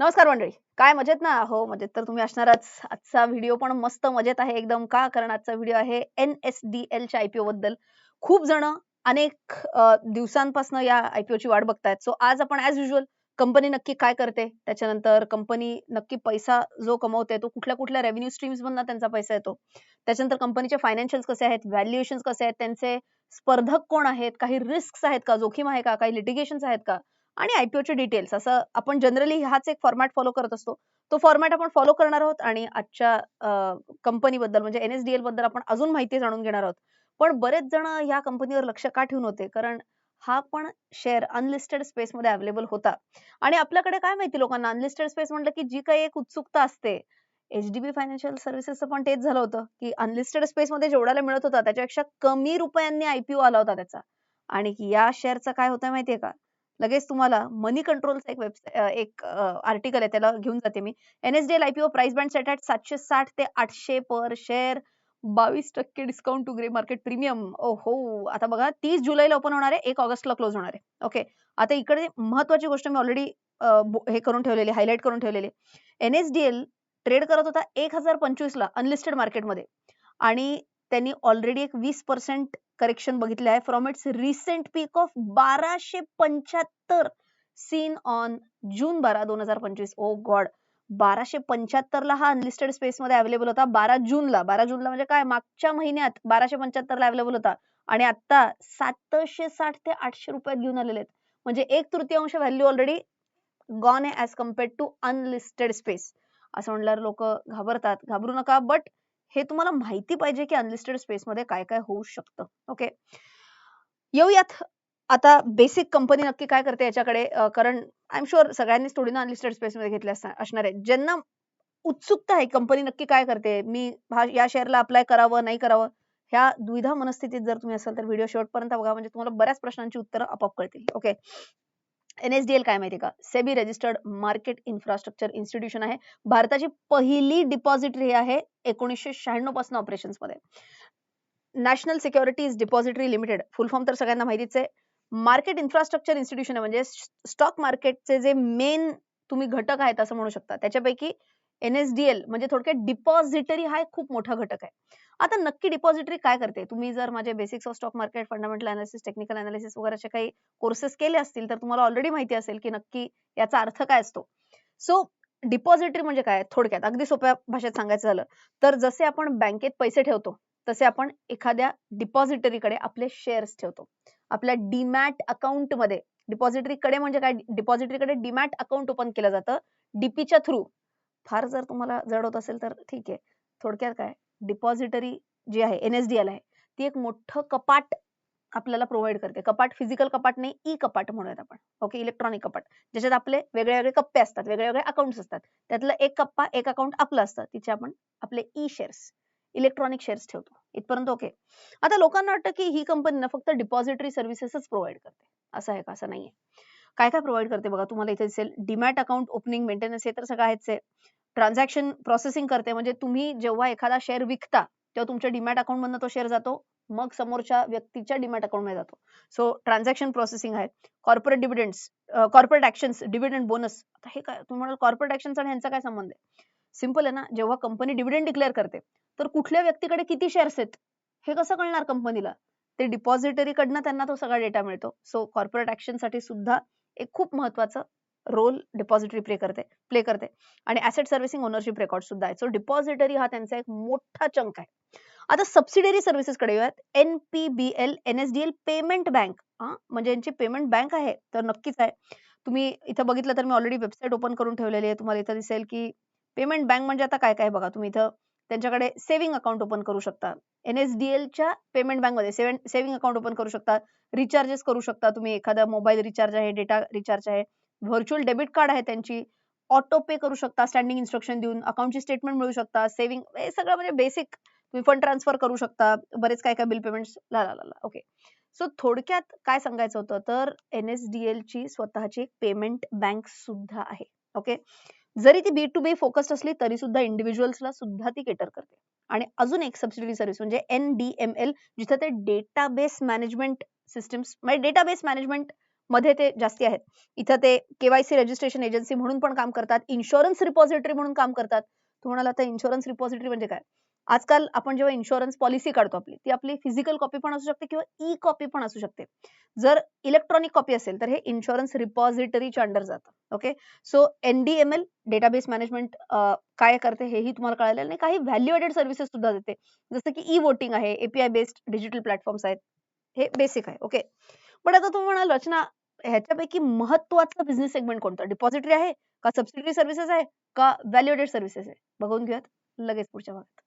नमस्कार मंडळी. काय मजेत ना? हो मजेत. तर तुम्ही असणारच. आजचा व्हिडिओ पण मस्त मजेत आहे एकदम. का? कारण आजचा व्हिडिओ आहे एन एस डी एलच्या आयपीओ बद्दल. खूप जण अनेक दिवसांपासून या आयपीओ ची वाट बघतायत. सो आज आपण ऍज युजल कंपनी नक्की काय करते? त्याच्यानंतर कंपनी नक्की पैसा जो कमवते तो कुठल्या कुठल्या रेव्हेन्यू स्ट्रीम्स मधून त्यांचा पैसा येतो? त्याच्यानंतर कंपनीचे फायनान्शियल्स कसे आहेत? व्हॅल्युएशन कसे आहेत? त्यांचे स्पर्धक कोण आहेत? काही रिस्क आहेत का? जोखीम आहे का? काही लिटिगेशन आहेत का? आणि आयपीओचे डिटेल्स असं आपण जनरली हाच एक फॉर्मॅट फॉलो करत असतो. तो फॉर्मॅट आपण फॉलो करणार आहोत आणि आजच्या कंपनी बद्दल म्हणजे एनएसडीएलबद्दल आपण अजून माहिती जाणून घेणार आहोत. पण बरेच जण या कंपनीवर लक्ष का ठेवून होते? कारण हा पण शेअर अनलिस्टेड स्पेस मध्ये अवेलेबल होता. आणि आपल्याकडे काय माहिती लोकांना? अनलिस्टेड स्पेस म्हटलं की जी काही एक उत्सुकता असते. एचडीबी फायनान्शियल सर्व्हिसेसचं पण तेच झालं होतं की अनलिस्टेड स्पेस मध्ये जेवढ्याला मिळत होता त्याच्यापेक्षा कमी रुपयांनी आयपीओ आला होता त्याचा. आणि या शेअरचा काय होतं माहितीये का? लगेच तुम्हाला मनी कंट्रोलचा एक वेबसाईट एक आर्टिकल आहे त्याला घेऊन जाते मी. NSDL IPO price band set at सातशे साठ ते आठशे पर शेअर बावीस टक्के discount to grey market premium ओ हो आता बघा तीस जुलैला ओपन होणार आहे एक ऑगस्टला क्लोज होणार आहे. ओके आता इकडे महत्वाची गोष्ट मी ऑलरेडी हे करून ठेवलेली हायलाईट करून ठेवलेली. एनएसडीएल ट्रेड करत होता एक हजार पंचवीस ला अनलिस्टेड मार्केटमध्ये आणि त्यांनी ऑलरेडी एक वीस पर्सेंट करेक्शन बघितले आहे. From its recent peak of बाराशे पंच्याहत्तर सीन ऑन जून बारा दोन हजार पंचवीस. Oh ओ गॉड बाराशे पंच्याहत्तर ला हा अनलिस्टेड स्पेस मध्ये अवेलेबल होता. बारा जूनला. बारा जूनला म्हणजे काय? मागच्या महिन्यात बाराशे पंच्याहत्तर ला अवेलेबल होता. आणि आता सातशे साठ ते आठशे रुपयात घेऊन आलेले आहेत. म्हणजे एक तृतीयांश व्हॅल्यू ऑलरेडी गॉन आहे as compared to unlisted space असं म्हणल्यावर लोक घाबरतात. घाबरू नका. बट हे तुम्हाला माहिती पाहिजे की अनलिस्टेड स्पेस मध्ये काय काय होऊ शकतं. ओके येऊयात. आता बेसिक कंपनी नक्की काय करते याच्याकडे? कारण आय एम शुअर सगळ्यांनीच थोडी ना अनलिस्टेड स्पेस मध्ये घेतले असणार आहे. ज्यांना उत्सुकता आहे कंपनी नक्की काय करते? मी या शेअरला अप्लाय करावं नाही करावं ह्या द्विधा मनस्थितीत जर तुम्ही असाल तर व्हिडिओ शेवटपर्यंत बघा. म्हणजे तुम्हाला बऱ्याच प्रश्नांची उत्तरं आपोआप कळतील. ओके एनएसडीएल काय माहिती का? SEBI registered market infrastructure institution आहे. भारताची पहिली डिपॉझिटरी आहे एकोणीसशे शहाण्णवपासून ऑपरेशनमध्ये. National securities depository limited full form तर सगळ्यांना माहितीच आहे. मार्केट इन्फ्रास्ट्रक्चर इन्स्टिट्यूशन आहे म्हणजे स्टॉक मार्केटचे जे मेन तुम्ही घटक आहेत असं म्हणू शकता. त्याच्यापैकी एनएसडीएल म्हणजे थोडक्यात डिपॉझिटरी हा एक खूप मोठा घटक आहे. आता नक्की डिपॉझिटरी काय करते? तुम्ही जर माझे basics of stock market fundamental analysis technical analysis वगैरे काही कोर्सेस केले असतील तर तुम्हाला ऑलरेडी माहिती असेल की नक्की याचा अर्थ काय असतो. सो डिपॉझिटरी म्हणजे काय? थोडक्यात अगदी सोप्या भाषेत सांगायचं झालं तर जसे आपण बँकेत पैसे ठेवतो तसे आपण एखाद्या डिपॉझिटरीकडे आपले शेअर्स ठेवतो. आपल्या डीमॅट अकाउंटमध्ये डिपॉझिटरीकडे म्हणजे काय? डिपॉझिटरीकडे डीमॅट अकाउंट ओपन केलं जातं डीपीच्या थ्रू फार जर तुम्हाला जड होत असेल तर ठीक आहे. थोडक्यात काय? डिपॉझिटरी जी आहे एनएसडीएल आहे ती एक मोठं कपाट आपल्याला प्रोव्हाइड करते. कपाट फिजिकल कपाट नाही ई कपाट म्हणूयात आपण. ओके इलेक्ट्रॉनिक कपाट. ज्याच्यात आपले वेगळे वेगळे कप्पे असतात वेगळे वेगळे अकाउंट असतात. त्यातलं एक कप्पा एक अकाउंट आपलं असतं. तिचे आपण आपले ई शेअर्स इलेक्ट्रॉनिक शेअर्स ठेवतो. इथपर्यंत ओके आता लोकांना वाटतं की ही कंपनी ना फक्त डिपॉझिटरी सर्व्हिसेसच प्रोव्हाइड करते. असं आहे का? असं नाहीये. काय काय प्रोव्हाइड करते बघा? तुम्हाला इथे दिसेल. डीमॅट अकाउंट ओपनिंग मेंटेनन्स हे तर सगळं आहेच आहे. ट्रान्झॅक्शन प्रोसेसिंग करते. म्हणजे तुम्ही जेव्हा एखादा शेअर विकता तेव्हा तुमच्या डिमॅट अकाउंट मधनं तो शेअर जातो. मग समोरच्या व्यक्तीच्या डिमॅट अकाउंटमध्ये जातो. सो ट्रान्झॅक्शन प्रोसेसिंग आहे. Corporate dividends corporate actions dividend bonus आता हे काय तुम्ही म्हणाल कॉर्पोरेट ऍक्शन्स आणि ह्यांचा काय संबंध आहे? सिंपल आहे ना जेव्हा कंपनी डिव्हिडंड डिक्लेअर करते तर कुठल्या व्यक्तीकडे किती शेअर्स आहेत? हे कसं कळणार कंपनीला ते डिपॉझिटरी कडनं त्यांना तो सगळा डेटा मिळतो. सो कॉर्पोरेट ऍक्शनसाठी सुद्धा एक खूप महत्वाचं रोल डिपॉझिटरी प्ले करते प्ले करते. आणि ऍसेट सर्व्हिसिंग ओनरशिप रेकॉर्ड सुद्धा आहे. सो डिपॉझिटरी हा त्यांचा एक मोठा चंक आहे. आता सबसिडरी सर्व्हिसेस कडे येऊयात. एनपीबीएल एनएसडीएल पेमेंट बँक म्हणजे यांची पेमेंट बँक आहे तर नक्कीच आहे. तुम्ही इथं बघितलं तर मी ऑलरेडी वेबसाईट ओपन करून ठेवलेली आहे. तुम्हाला इथं दिसेल की पेमेंट बँक म्हणजे आता काय काय बघा. तुम्ही इथं त्यांच्याकडे सेव्हिंग अकाउंट ओपन करू शकता. एनएसडीएलच्या पेमेंट बँकमध्ये सेव्हिंग अकाउंट ओपन करू शकता. रिचार्जेस करू शकता तुम्ही. एखादा मोबाईल रिचार्ज आहे डेटा रिचार्ज आहे. व्हर्च्युअल डेबिट कार्ड आहे त्यांची. ऑटो पे करू शकता स्टँडिंग इन्स्ट्रक्शन देऊन अकाउंटची स्टेटमेंट मिळू शकता सेव्हिंग हे सगळं म्हणजे बेसिक तुम्ही फंड ट्रान्सफर करू शकता बरेच काय काय बिल पेमेंट ला ला ला ओके सो थोडक्यात काय सांगायचं होतं? तर एन एस डी एल ची स्वतःची पेमेंट बँक सुद्धा आहे. ओके जरी ती बी टू बी फोकस्ड असली तरी सुद्धा इंडिव्हिज्युअल्सला सुद्धा ती केटर करते. आणि अजून एक सबसिडी सर्व्हिस म्हणजे एन डी एम एल जिथं ते डेटाबेस मॅनेजमेंट सिस्टम्स म्हणजे डेटाबेस मॅनेजमेंट मध्ये ते जास्ती आहेत. इथं ते केवायसी रजिस्ट्रेशन एजन्सी म्हणून पण काम करतात. इन्शुरन्स रिपॉझिटरी म्हणून काम करतात. तू म्हणाला तर इन्शुरन्स रिपॉझिटरी म्हणजे काय? आजकाल आपण जेव्हा इन्शुरन्स पॉलिसी काढतो आपली ती आपली फिजिकल कॉपी पण असू शकते किंवा ई कॉपी पण असू शकते. जर इलेक्ट्रॉनिक कॉपी असेल तर हे इन्शुरन्स रिपॉझिटरीच्या अंडर जातं. Okay so NDML database management काय करते हेही तुम्हाला कळालेलं नाही. काही व्हॅल्यू एडेड सर्व्हिसेस सुद्धा देते. जसं की ई वोटिंग आहे एपीआय बेस्ड डिजिटल प्लॅटफॉर्म्स आहेत. हे बेसिक आहे. ओके पण आता तुम्ही म्हणाल रचना ह्याच्यापैकी महत्वाचं बिझनेस सेगमेंट कोणतं? डिपॉझिटरी आहे का सबसिडरी सर्व्हिसेस आहे का व्हॅल्युएडेड सर्व्हिसेस आहे? बघून घेऊयात. लगेच पुढच्या भागात.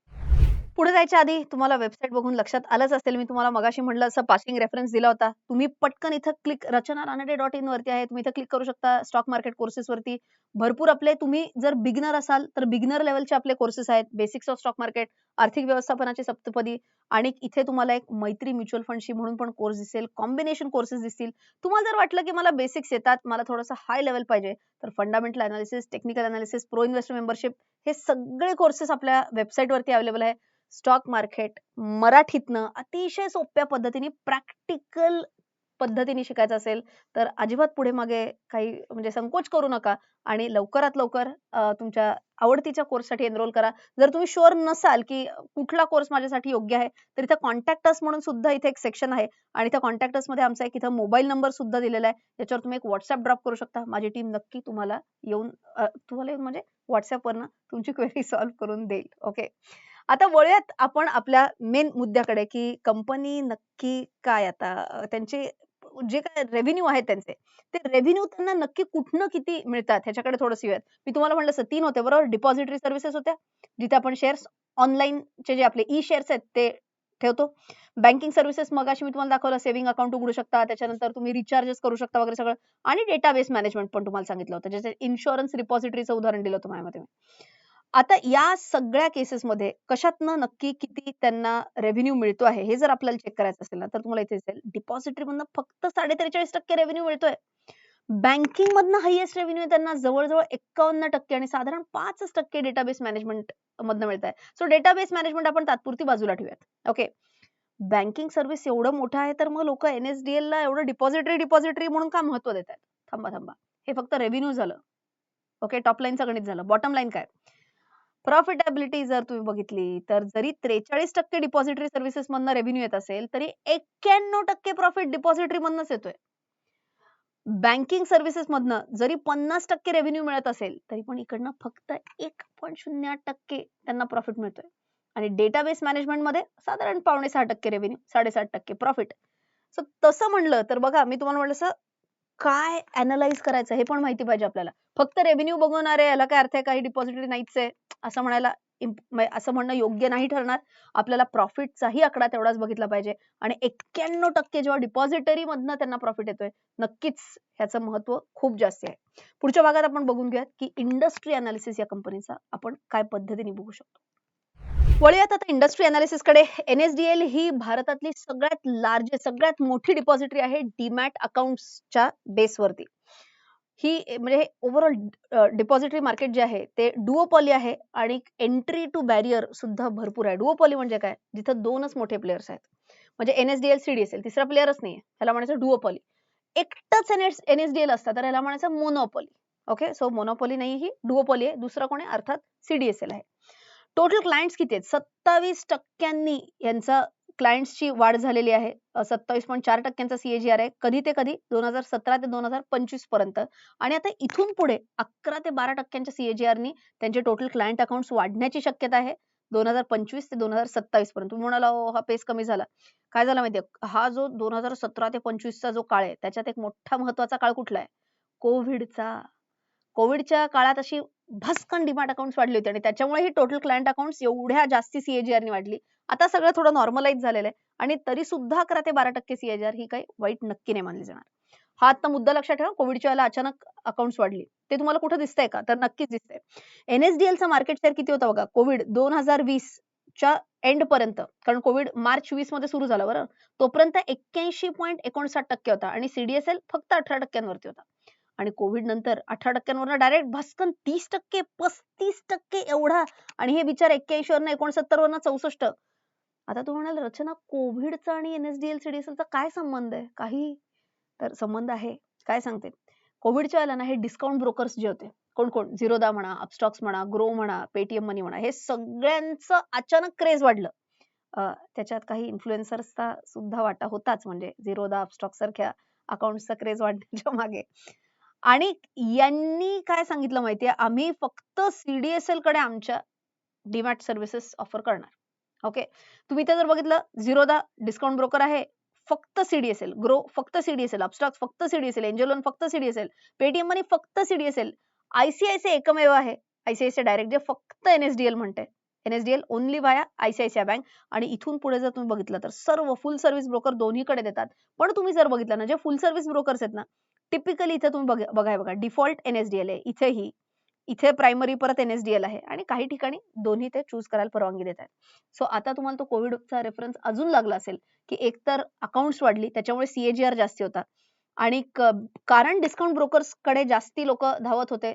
पुढे जायच्या आधी तुम्हाला वेबसाईट बघून लक्षात आलंच असेल. मी तुम्हाला मगाशी म्हटलं असं पासिंग रेफरन्स दिला होता. तुम्ही पटकन इथं click Rachana Ranade dot in वरती आहे. तुम्ही इथं क्लिक करू शकता स्टॉक मार्केट कोर्सेस वरती. भरपूर आपले तुम्ही जर बिगनर असाल तर बिगनर लेवलचे आपले कोर्सेस आहेत. बेसिक्स ऑफ स्टॉक मार्केट आर्थिक व्यवस्थापनाची सप्तपदी आणि इथे तुम्हाला एक मैत्री म्युच्युअल फंडशी म्हणून पण कोर्स दिसेल. कॉम्बिनेशन कोर्सेस दिसतील. तुम्हाला जर वाटलं की मला बेसिक्स येतात मला थोडंसं हाय लेवल पाहिजे तर fundamental analysis technical analysis pro investor membership हे सगळे कोर्सेस आपल्या वेबसाईट वरती अवेलेबल आहे. स्टॉक मार्केट मराठीतनं अतिशय सोप्या पद्धतीने प्रॅक्टिकल पद्धतीने शिकायचं असेल तर अजिबात पुढे मागे काही म्हणजे संकोच करू नका आणि लवकरात लवकर तुमच्या आवडतीच्या कोर्ससाठी एनरोल करा. जर तुम्ही शुअर नसाल की कुठला कोर्स माझ्यासाठी योग्य आहे तर इथं कॉन्टॅक्ट अस म्हणून सुद्धा इथे एक सेक्शन आहे आणि त्या कॉन्टॅक्टमध्ये आमचा एक इथं मोबाईल नंबर सुद्धा दिलेला आहे. त्याच्यावर तुम्ही एक व्हॉट्सअप ड्रॉप करू शकता. माझी टीम नक्की तुम्हाला येऊन तुम्हाला येऊन म्हणजे व्हॉट्सअपवरनं तुमची क्वेरी सॉल्व्ह करून देईल. ओके आता वळूयात आपण आपल्या मेन मुद्द्याकडे की कंपनी नक्की काय आता? त्यांचे जे काय रेव्हेन्यू आहेत त्यांचे ते रेव्हेन्यू त्यांना नक्की कुठनं किती मिळतात? ह्याच्याकडे थोडंसं येऊयात. मी तुम्हाला म्हटलं असं तीन होते बरोबर? डिपॉझिटरी सर्व्हिसेस होत्या जिथे आपण शेअर्स ऑनलाईनचे जे आपले ई शेअर्स आहेत ते ठेवतो. बँकिंग सर्व्हिसेस मग अशी मी तुम्हाला दाखवलं सेव्हिंग अकाउंट उघडू शकता त्याच्यानंतर तुम्ही रिचार्जेस करू शकता वगैरे सगळं. आणि डेटाबेस मॅनेजमेंट पण तुम्हाला सांगितलं होतं ज्याचे इन्शुरन्स रिपॉझिटरीचं उदाहरण दिलं होतं माझ्यामध्ये आता या सगळ्या केसेसमध्ये कशातनं नक्की किती त्यांना रेव्हेन्यू मिळतो आहे हे जर आपल्याला चेक करायचं असेल ना तर तुम्हाला इथे दिसेल डिपॉझिटरी मधनं फक्त साडे त्रेचाळीस टक्के रेव्हेन्यू मिळतोय. बँकिंग मधनं हायएस्ट रेव्हेन्यू त्यांना जवळजवळ एकावन्न टक्के आणि साधारण पाचच टक्के डेटाबेस मॅनेजमेंट मधनं मिळत आहे सो डेटाबेस मॅनेजमेंट आपण तात्पुरती बाजूला ठेवूयात. ओके बँकिंग सर्व्हिस एवढं मोठं आहे तर मग लोक एनएसडीएल ला एवढं डिपॉझिटरी डिपॉझिटरी म्हणून का महत्त्व देत आहेत थांबा थांबा. हे फक्त रेव्हेन्यू झालं. ओके टॉप लाईनचं गणित झालं. बॉटम लाईन काय? प्रॉफिटेबिलिटी जर तुम्ही बघितली तर जरी त्रेचाळीस टक्के डिपॉझिटरी सर्व्हिसेस मधनं रेव्हेन्यू येत असेल तरी एक्क्याण्णव टक्के प्रॉफिट डिपॉझिटरी मधनच येतोय. बँकिंग सर्व्हिसेस मधनं जरी पन्नास टक्के रेव्हेन्यू मिळत असेल तरी पण इकडनं फक्त एक पॉईंट शून्य आठ टक्के त्यांना प्रॉफिट मिळतोय. आणि डेटाबेस मॅनेजमेंटमध्ये साधारण पावणे सहा टक्के रेव्हेन्यू साडेसात टक्के प्रॉफिट सो तसं म्हणलं तर बघा मी तुम्हाला म्हटलं असं काय अनालाइज करायचं हे पण माहिती पाहिजे आपल्याला. फक्त रेव्हेन्यू बघून अरे याला काय अर्थ आहे? काही डिपॉझिटरी नाहीच आहे. असं म्हणायला असं म्हणणं योग्य नाही ठरणार. आपल्याला प्रॉफिटचाही आकडा तेवढाच बघितला पाहिजे. आणि एक्क्याण्णव टक्के जेव्हा डिपॉझिटरी मधनं त्यांना प्रॉफिट येतोय नक्कीच ह्याचं महत्त्व खूप जास्त आहे. पुढच्या भागात आपण बघून घेऊयात की इंडस्ट्री अनालिसिस या कंपनीचा आपण काय पद्धतीने बघू शकतो. वळूयात आता इंडस्ट्री अनालिसिसकडे. एनएसडीएल ही भारतातली सगळ्यात लार्जेस्ट सगळ्यात मोठी डिपॉझिटरी आहे डीमॅट अकाउंट्सच्या बेसवरती ही म्हणजे ओव्हरऑल डिपॉझिटरी मार्केट जे आहे ते डुओपॉली आहे आणि एंट्री टू बॅरियर सुद्धा भरपूर आहे. डुओपॉली म्हणजे काय? जिथं दोनच मोठे प्लेयर्स आहेत. म्हणजे एनएसडीएल सीडीएसएल तिसरा प्लेयरच नाहीये. ह्याला म्हणायचं डुओपॉली एकटंच एनएसडीएल असतं तर ह्याला म्हणायचं मोनोपॉली ओके सो मोनोपॉली नाही ही डुओपॉली आहे. दुसरा कोण आहे? अर्थात सीडीएसएल आहे. टोटल क्लायंट्स किती आहेत? सत्तावीस टक्क्यांनी यांचा क्लायंट्सची वाढ झालेली आहे. सत्तावीस पॉईंट चार टक्क्यांचा सीएजीआर आहे. कधी ते कधी? दोन हजार सतरा ते दोन हजार पंचवीसपर्यंत. आणि आता इथून पुढे अकरा ते बारा टक्क्यांच्या सीएजीआरनी त्यांचे टोटल क्लायंट अकाउंट वाढण्याची शक्यता आहे. दोन हजार पंचवीस ते दोन हजार सत्तावीस पर्यंत. तुम्ही म्हणाला हा पेस कमी झाला. काय झालं माहितीये? हा जो दोन हजार सतरा ते पंचवीसचा जो काळ आहे त्याच्यात एक मोठा महत्त्वाचा काळ कुठला आहे? कोविडचा कोविडच्या काळात अशी भस्कन डिमांड अकाउंट वाढली होती आणि त्याच्यामुळे ही टोटल क्लायंट अकाउंट एवढ्या जास्ती सीएजीआर ने वाढली. आता सगळं थोडं नॉर्मलाइज झालेलं आहे आणि तरी सुद्धा अकरा ते बारा टक्के सीएजीआर ही काही वाईट नक्की नाही मानली जाणार. हा आता मुद्दा लक्षात ठेवा कोविडच्या वेळेला अचानक अकाउंट्स वाढली. ते तुम्हाला कुठे दिसतंय का? तर नक्कीच दिसतंय. एनएसडीएलचा मार्केट शेअर किती होता बघा? कोविड दोन हजार वीस च्या एंड पर्यंत कारण कोविड मार्च वीसमध्ये सुरू झाला बरं तोपर्यंत एक्क्याऐंशी पॉईंट एकोणसाठ टक्के होता आणि सीडीएसएल फक्त अठरा टक्क्यांवरती होता. आणि कोविड नंतर अठरा टक्क्यांवर डायरेक्ट भस्कन तीस टक्के पस्तीस टक्के एवढा. आणि हे विचार एक्क्याऐंशी वरनं एकोणसत्तर वरनं चौसष्ट. आता तू म्हणाल रचना कोविडचा आणि एनएसडीएल सीडीएसएलचा काय संबंध आहे? काही तर संबंध आहे. काय सांगते? कोविडच्या वेळेला ना हे डिस्काउंट ब्रोकर्स जे होते कोण कोण? झिरोदा म्हणा अपस्टॉक्स म्हणा ग्रो म्हणा पेटीएम मनी म्हणा हे सगळ्यांचं अचानक क्रेज वाढलं. त्याच्यात काही इन्फ्लुएन्सर्सचा सुद्धा वाटा होताच. म्हणजे झिरोदा अपस्टॉक सारख्या अकाउंटचा क्रेज वाढण्याच्या मागे. आणि यांनी काय सांगितलं माहितीये आम्ही फक्त सीडीएसएलकडे आमच्या डीमॅट सर्व्हिसेस ऑफर करणार. ओके तुम्ही इथे जर बघितलं झिरोदा डिस्काउंट ब्रोकर आहे. फक्त सीडीएसएल ग्रो फक्त सीडीएसएल अपस्टॉक्स फक्त सीडीएसएल एंजलोन फक्त सीडीएसएल पेटीएम मनी फक्त सीडीएसएल आयसीआयसीआय एकमेव आहे. आयसीआयसीआय डायरेक्ट जे फक्त एनएसडीएल म्हणते. NSDL only via ICICI bank आणि इथून पुढे जर तुम्ही बघितलं तर सर्व फुल सर्व्हिस ब्रोकर दोन्हीकडे देतात. पण तुम्ही जर बघितलं ना जे फुल सर्व्हिस ब्रोकर्स आहेत ना टिपिकली इथे तुम्ही बघा बघाय बघा डिफॉल्ट एनएसडीएल आहे. इथेही इथे प्रायमरी परत एनएसडीएल आहे. आणि काही ठिकाणी दोन्ही ते चूज करायला परवानगी देत आहेत. सो आता तुम्हाला तो कोविडचा रेफरन्स अजून लागला असेल की एकतर अकाउंट्स वाढली त्याच्यामुळे सीएजीआर जास्ती होता. आणि कारण डिस्काउंट ब्रोकर्सकडे जास्ती लोक धावत होते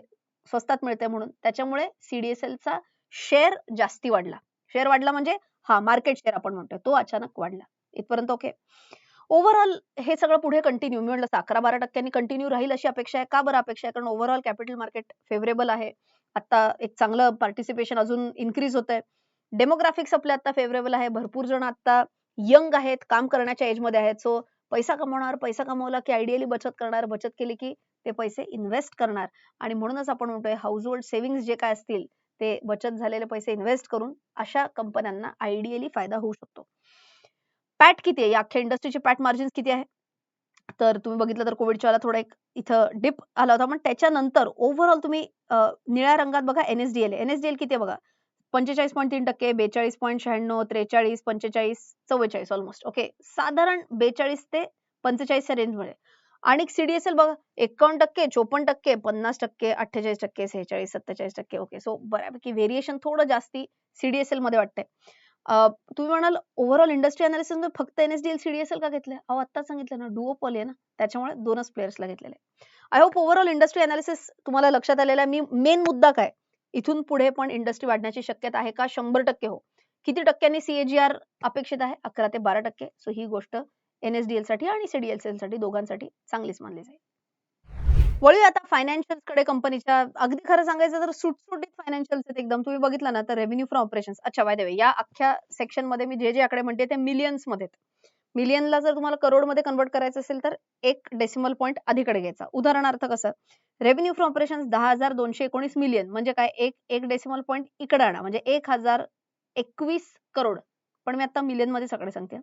स्वस्तात मिळते म्हणून. त्याच्यामुळे सीडीएसएलचा चा शेअर जास्ती वाढला. शेअर वाढला म्हणजे हा मार्केट शेअर आपण म्हणतोय तो अचानक वाढला. इथपर्यंत ओके ओव्हरऑल हे सगळं पुढे कंटिन्यू मी म्हटलं अकरा बारा टक्क्यांनी कंटिन्यू राहील अशी अपेक्षा आहे. का बरं अपेक्षा आहे? कारण ओव्हरऑल कॅपिटल मार्केट फेवरेबल आहे. आता एक चांगलं पार्टिसिपेशन अजून इन्क्रीज होत आहे डेमोग्राफिक्स आपले आता फेवरेबल आहे. भरपूर जण आता यंग आहेत. काम करण्याच्या एजमध्ये आहेत. सो पैसा कमवणार पैसा कमवला की आयडियली बचत करणार. बचत केली की ते पैसे इन्व्हेस्ट करणार. आणि म्हणूनच आपण म्हणतोय हाऊस होल्ड सेव्हिंग जे काय असतील ते बचत झालेले पैसे इन्व्हेस्ट करून अशा कंपन्यांना आयडियली फायदा होऊ शकतो. पॅट किती आहे? या अख्ख्या इंडस्ट्रीचे पॅट मार्जिन किती आहे? तर तुम्ही बघितलं तर कोविडच्या वेळेला थोडा एक इथं डिप आला होता. पण त्याच्यानंतर ओव्हरऑल तुम्ही निळ्या रंगात बघा एनएसडीएल एनएसडीएल किती आहे बघा? पंचेचाळीस पॉईंट तीन टक्के बेचाळीस पॉईंट शहाण्णव त्रेचाळीस पंचेचाळीस चव्वेचाळीस ऑलमोस्ट ओके साधारण बेचाळीस ते पंचेचाळीसच्या रेंजमध्ये. आणि सीडीएसएल बघा एकावन्न टक्के चोपन्न टक्के पन्नास टक्के अठ्ठेचाळीस टक्के सेहेचाळीस सत्तेचाळीस टक्के ओके सो बऱ्यापैकी व्हेरिएशन थोडं जास्ती सीडीएसएलमध्ये वाटतंय. तुम्ही म्हणाल ओव्हरऑल इंडस्ट्री अनालिसिसमध्ये फक्त एनएसडीएल सीडीएसएल का घेतलं अहो आता सांगितलं ना डुओपॉली आहे ना त्याच्यामुळे दोनच प्लेयर्सला घेतलेले I hope overall industry analysis तुम्हाला लक्षात आलेला आहे. मी मेन मुद्दा काय? इथून पुढे पण इंडस्ट्री वाढण्याची शक्यता आहे का? शंभर टक्के हो. किती टक्क्यांनी सीएजीआर अपेक्षित आहे? अकरा ते बारा टक्के. सो ही गोष्ट एनएसडीएलसाठी आणि सीडीएसएलसाठी दोघांसाठी चांगलीच मानली जाईल. वळूया आता फायनान्शियलकडे कंपनीच्या अगदी खरं सांगायचं तर सुटसुटीत फायनान्शियल एकदम. तुम्ही बघितलं ना तर रेव्हेन्यू फ्रॉम ऑपरेशन अच्छा बाय देवे या अख्ख्या सेक्शनमध्ये मी जे जे आकडे म्हणते ते मिलियन्समध्ये मिलियनला जर तुम्हाला करोडमध्ये कन्वर्ट करायचं असेल तर एक डेसिमल पॉईंट अधिकडे घ्यायचा. उदाहरणार्थ कसं? रेव्हेन्यू फ्रॉम ऑपरेशन दहा हजार दोनशे एकोणीस मिलियन म्हणजे काय? एक एक डेसिमल पॉईंट इकडे आणा. म्हणजे एक हजार एकवीस करोड. पण मी आता मिलियनमध्ये सगळे सांगते.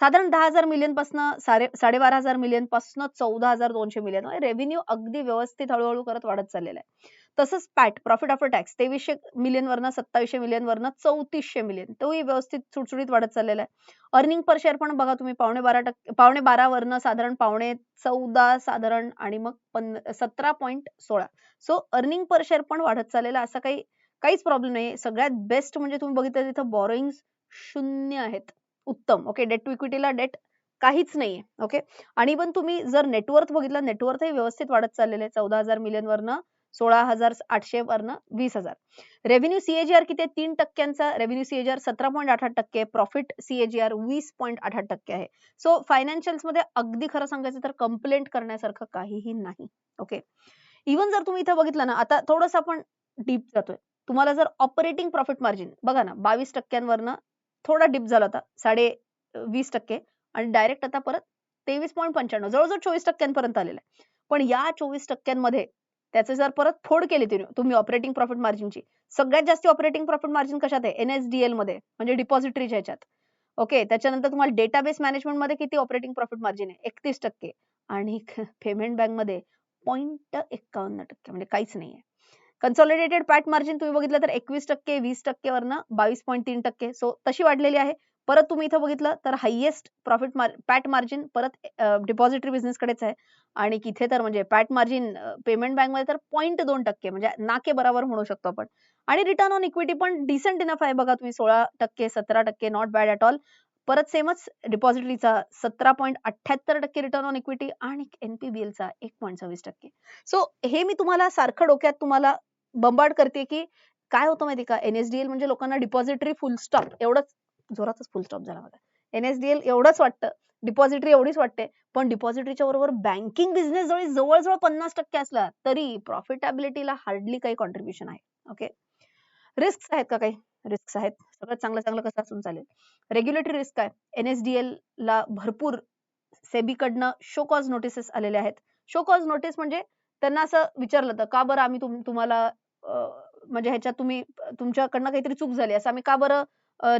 साधारण दहा हजार मिलियनपासून सारे साडेबारा हजार मिलियनपासून चौदा हजार दोनशे मिलियन म्हणजे रेव्हेन्यू अगदी व्यवस्थित हळूहळू करत वाढत चाललेला आहे. तसंच पॅट प्रॉफिट आफ्टर टॅक्स तेवीसशे मिलियन वरनं सत्तावीसशे मिलियन वरनं चौतीसशे मिलियन तोही व्यवस्थित सुटसुटीत वाढत चाललेला आहे. अर्निंग पर शेअर पण बघा तुम्ही पावणे बारा टक्के पावणे बारा वरनं साधारण पावणे चौदा साधारण आणि मग पन सतरा पॉईंट सोळा. सो अर्निंग पर शेअर पण वाढत चाललेला असा काही काहीच प्रॉब्लेम नाही सगळ्यात बेस्ट म्हणजे तुम्ही बघितलं तिथं बॉरोईंग शून्य आहेत. उत्तम. ओके डेट टू इक्विटीला डेट काहीच नाहीये. ओके आणि पण तुम्ही जर नेटवर्थ बघितलं नेटवर्थही व्यवस्थित वाढत चाललेलं आहे. चौदा हजार मिलियन वरनं सोळा हजार आठशे वरनं वीस हजार. रेव्हेन्यू सीएजीआर किती आहे? तीन टक्क्यांचा रेव्हेन्यू सीएजीआर सतरा पॉईंट आठ टक्के प्रॉफिट सीएजीआर वीस पॉईंट आठ टक्के आहे. सो फायनान्शियल्समध्ये अगदी खरं सांगायचं तर कंप्लेंट करण्यासारखं काहीही नाही. ओके इवन जर तुम्ही इथं बघितलं ना आता थोडंसं आपण डीप जातोय. तुम्हाला जर ऑपरेटिंग प्रॉफिट मार्जिन बघा ना बावीस टक्क्यांवरनं थोडा डिप झाला होता साडे वीस टक्के. आणि डायरेक्ट आता परत तेवीस पॉईंट पंच्याण्णव जवळजवळ चोवीस टक्क्यांपर्यंत आलेला आहे. पण या चोवीस टक्क्यांमध्ये त्याचे जर परत फोड केली तुम्ही तुम्ही ऑपरेटिंग प्रॉफिट मार्जिनची सगळ्यात जास्त ऑपरेटिंग प्रॉफिट मार्जिन कशात आहे? एनएसडीएलमध्ये म्हणजे डिपॉझिटरीच्या ह्याच्यात. ओके त्याच्यानंतर तुम्हाला डेटाबेस मॅनेजमेंटमध्ये किती ऑपरेटिंग प्रॉफिट मार्जिन आहे? एकतीस टक्के. आणि पेमेंट बँकमध्ये पॉईंट एक्कावन्न टक्के म्हणजे काहीच नाहीये. कन्सॉलिडेटेड पॅट मार्जिन तुम्ही बघितलं तर एकवीस टक्के वीस टक्केवरनं बावीस पॉईंट तीन टक्के. सो तशी वाढलेली आहे. परत तुम्ही इथं बघितलं तर हायेस्ट प्रॉफिट पॅट मार्जिन परत डिपॉझिटरी बिझनेस कडेच आहे. आणि इथे तर म्हणजे पॅट मार्जिन पेमेंट बँकमध्ये तर पॉईंट दोन टक्के म्हणजे नाके बरोबर म्हणू शकतो आपण. आणि रिटर्न ऑन इक्विटी पण डिसेंट इनफ आहे बघा तुम्ही सोळा टक्के सतरा टक्के नॉट बॅड ॲट ऑल परत सेमच डिपॉझिटरीचा सतरा पॉईंट अठ्याहत्तर टक्के रिटर्न ऑन इक्विटी आणि एनपीबीएलचा एक पॉईंट सव्वीस टक्के. सो हे मी तुम्हाला सारखं डोक्यात तुम्हाला बंबाड करते की काय होतं माहिती का? एनएसडीएल म्हणजे लोकांना डिपॉझिटरी फुल स्टॉप एवढंच जोरातच फुल स्टॉप झाला मला एनएसडीएल एवढंच वाटतं. डिपॉझिटरी एवढीच वाटते. पण डिपॉझिटरीच्या बरोबर बँकिंग बिझनेस जवळ जवळजवळ पन्नास टक्के असला तरी प्रॉफिटॅबिलिटीला हार्डली काही कॉन्ट्रीब्युशन आहे. ओके रिस्क आहेत का काही? रिस्क आहेत. सगळं चांगलं चांगलं कसं असून चालेल? रेग्युलेटरी रिस्क आहे एनएसडीएल ला भरपूर सेबीकडनं शो कॉज नोटिसेस आलेले आहेत. शो कॉज नोटीस म्हणजे त्यांना असं विचारलं तर का बरं आम्ही तुम्हाला म्हणजे ह्याच्यात तुम्ही तुमच्याकडनं काहीतरी चूक झाली असं आम्ही का बरं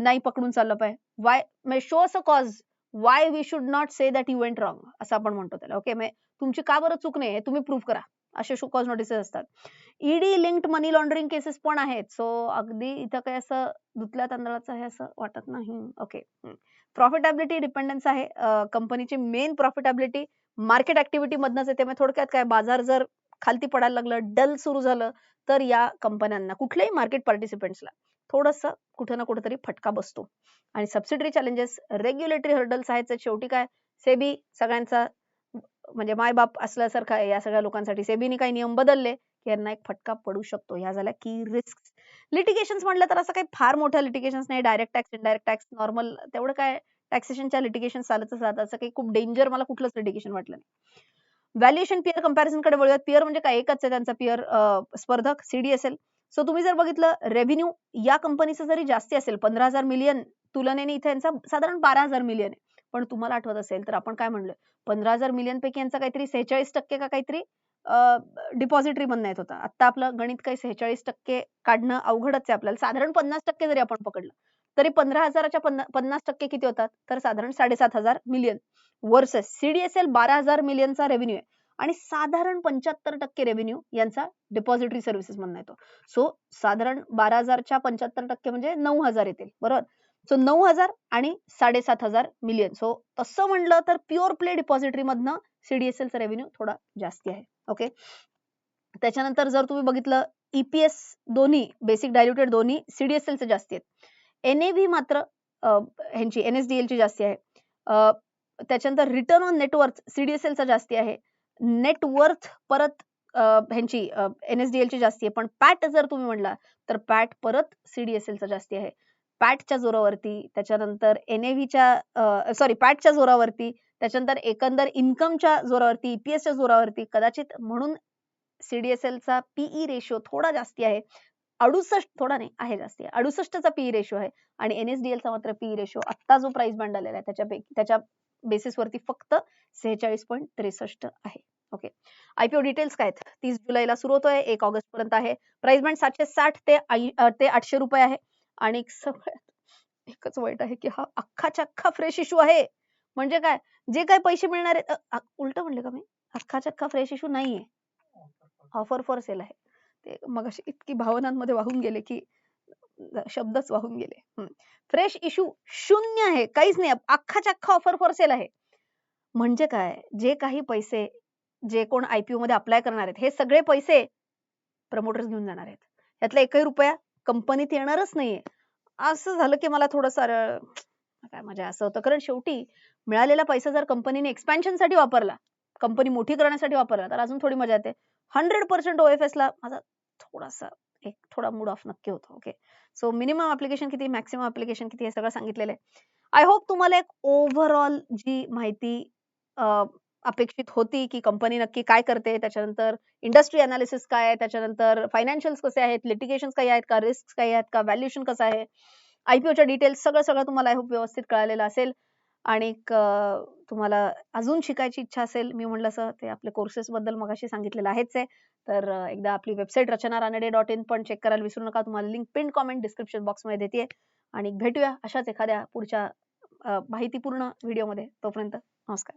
नाही पकडून चाललं पाहिजे वाय म्हणजे show a cause why we should not say that you went wrong असं आपण म्हणतो त्याला. ओके म्हणजे तुमची का बरं चूक नाही हे तुम्ही प्रूव्ह करा. असे शो कॉज नोटिसेस असतात. ED linked money laundering cases पण आहेत. सो अगदी इथं काही असं धुतल्या तांदळाचं आहे असं वाटत नाही. ओके प्रॉफिटॅबिलिटी डिपेंडन्स आहे. कंपनीची मेन प्रॉफिटॅबिलिटी मार्केट ऍक्टिव्हिटी मधनच येते थोडक्यात काय बाजार जर खालती पडायला लागलं डल सुरू झालं तर या कंपन्यांना कुठल्याही मार्केट पार्टिसिपेंट्सला थोडस कुठे ना कुठेतरी फटका बसतो. आणि सबसिडरी चॅलेंजेस रेग्युलेटरी हर्डल्स आहेत शेवटी काय? सेबी सगळ्यांचा म्हणजे मायबाप असल्यासारखं या सगळ्या लोकांसाठी सेबीने काही नियम बदलले की यांना एक फटका पडू शकतो. ह्या झाल्या की रिस्क लिटिगेशन म्हटलं तर असं काही फार मोठ्या लिटिगेशन नाही direct tax indirect tax normal तेवढं काय? टॅक्सेशनच्या लिटिगेशन चालतच राहतं असं काही खूप डेंजर मला कुठलंच लिटिगेशन वाटलं नाही. व्हॅल्युएशन पिअर कंपॅरिझनकडे वळूयात. पिअर म्हणजे काय? एकच आहे त्यांचा पिअर स्पर्धक सीडी असेल. सो तुम्ही जर बघितलं रेव्हेन्यू या कंपनीचं जरी जास्ती असेल पंधरा हजार मिलियन तुलनेने इथे यांचा साधारण बारा हजार मिलियन आहे. पण तुम्हाला आठवत असेल तर आपण काय म्हणलोय? पंधरा हजार मिलियन पैकी यांचा काहीतरी सेहेचाळीस टक्के का काहीतरी डिपॉझिटरी म्हणणं येत होता. आता आपलं गणित काही सेहेचाळीस टक्के काढणं अवघडच आहे आपल्याला. साधारण पन्नास टक्के जरी आपण पकडलं तरी पंधरा हजाराच्या पन्नास टक्के किती होतात? तर साधारण साडेसात हजार मिलियन वर्सेस सीडीएसएल बारा हजार मिलियनचा रेव्हेन्यू आहे. आणि साधारण पंच्याहत्तर टक्के रेव्हेन्यू यांचा डिपॉझिटरी सर्व्हिसेस म्हणून येतो. सो साधारण बारा हजारच्या पंच्याहत्तर टक्के म्हणजे नऊ हजार येतील. बरोबर? सो नऊ हजार आणि साडेसात हजार मिलियन सो तसं म्हणलं तर प्युअर प्ले डिपॉझिटरी मधनं सीडीएसएलचा रेव्हेन्यू थोडा जास्ती आहे. ओके त्याच्यानंतर जर तुम्ही बघितलं ईपीएस दोन्ही बेसिक डायल्युटेड दोन्ही सीडीएसएलचे जास्ती आहेत. एनएव्ही मात्र अं, ह्यांची एनएसडीएल ची जास्ती आहे. त्याच्यानंतर रिटर्न ऑन नेटवर्थ सीडीएसएलचा जास्ती आहे. नेटवर्थ परत अं, ह्यांची एनएसडीएल ची जास्ती आहे. पण पॅट जर तुम्ही म्हणला तर पॅट परत सीडीएसएलचा जास्ती आहे. पॅटच्या जोरावरती त्याच्यानंतर एनएव्हीच्या सॉरी पॅटच्या जोरावरती त्याच्यानंतर एकंदर इन्कमच्या जोरावरती ईपीएसच्या जोरावरती कदाचित म्हणून सीडीएसएलचा पीई रेशो थोडा जास्ती आहे. अडुसष्ट थोडा नाही आहे जास्ती. अडुसष्टचा पी रेशो आहे आणि एनएसडीएलचा मात्र पी रेशो आत्ता जो प्राइस बँड आलेला आहे त्याच्यापैकी त्याच्या बेसिसवरती फक्त सेहेचाळीस पॉईंट त्रेसष्ट आहे. ओके आयपीओ डिटेल्स काय आहेत? तीस जुलैला सुरू होतोय एक ऑगस्ट पर्यंत आहे. प्राइस बँड सातशे साठ ते ते आठशे रुपये आहे. आणि सगळ्यात एकच वाईट आहे की हा अख्खाच्या अख्खा फ्रेश इश्यू आहे. म्हणजे काय? जे काय पैसे मिळणार आहेत उलट म्हणले का मी? अख्खाच्या अख्खा फ्रेश इश्यू नाहीये. ऑफर फॉर सेल आहे. ते मग इतकी भावनांमध्ये वाहून गेले की शब्दच वाहून गेले. फ्रेश इश्यू शून्य आहे. काहीच नाही. अख्खाच्या अख्खा ऑफर फॉर सेल आहे. म्हणजे काय? जे काही पैसे जे कोण आयपीओ मध्ये अप्लाय करणार आहेत हे सगळे पैसे प्रमोटर्स घेऊन जाणार आहेत. यातला एकही रुपया कंपनीत येणारच नाहीये. असं झालं की मला थोडस काय म्हणजे असं होतं. कारण शेवटी मिळालेला पैसा जर कंपनीने एक्सपॅन्शनसाठी वापरला कंपनी मोठी करण्यासाठी वापरला तर अजून थोडी मजा येते. हंड्रेड पर्सेंट ओएफएस ला माझा थोडासा एक थोडा मूड ऑफ नक्की होतो ओके सो मिनिमम ऍप्लिकेशन किती मॅक्सिमम ऍप्लिकेशन किती हे सगळं सांगितलेलं आहे. आय होप तुम्हाला एक ओव्हरऑल जी माहिती अपेक्षित होती की कंपनी नक्की काय करते त्याच्यानंतर इंडस्ट्री अनालिसिस काय आहे त्याच्यानंतर फायनान्शियल्स कसे आहेत लिटिगेशन काही आहेत का रिस्क काही आहेत का व्हॅल्युएशन कसं आहे आयपीओच्या डिटेल्स सगळं सगळं तुम्हाला आय होप व्यवस्थित कळालेलं असेल. आणि तुम्हाला अजून शिकायची इच्छा असेल मी म्हणलं असं ते आपल्या कोर्सेस बद्दल मगाशी सांगितलेलं आहेच आहे. तर एकदा आपली website Rachana Ranade dot in पण चेक करायला विसरू नका. तुम्हाला लिंक पिन कॉमेंट डिस्क्रिप्शन बॉक्समध्ये देते आणि भेटूया अशाच एखाद्या पुढच्या माहितीपूर्ण व्हिडिओमध्ये तोपर्यंत नमस्कार.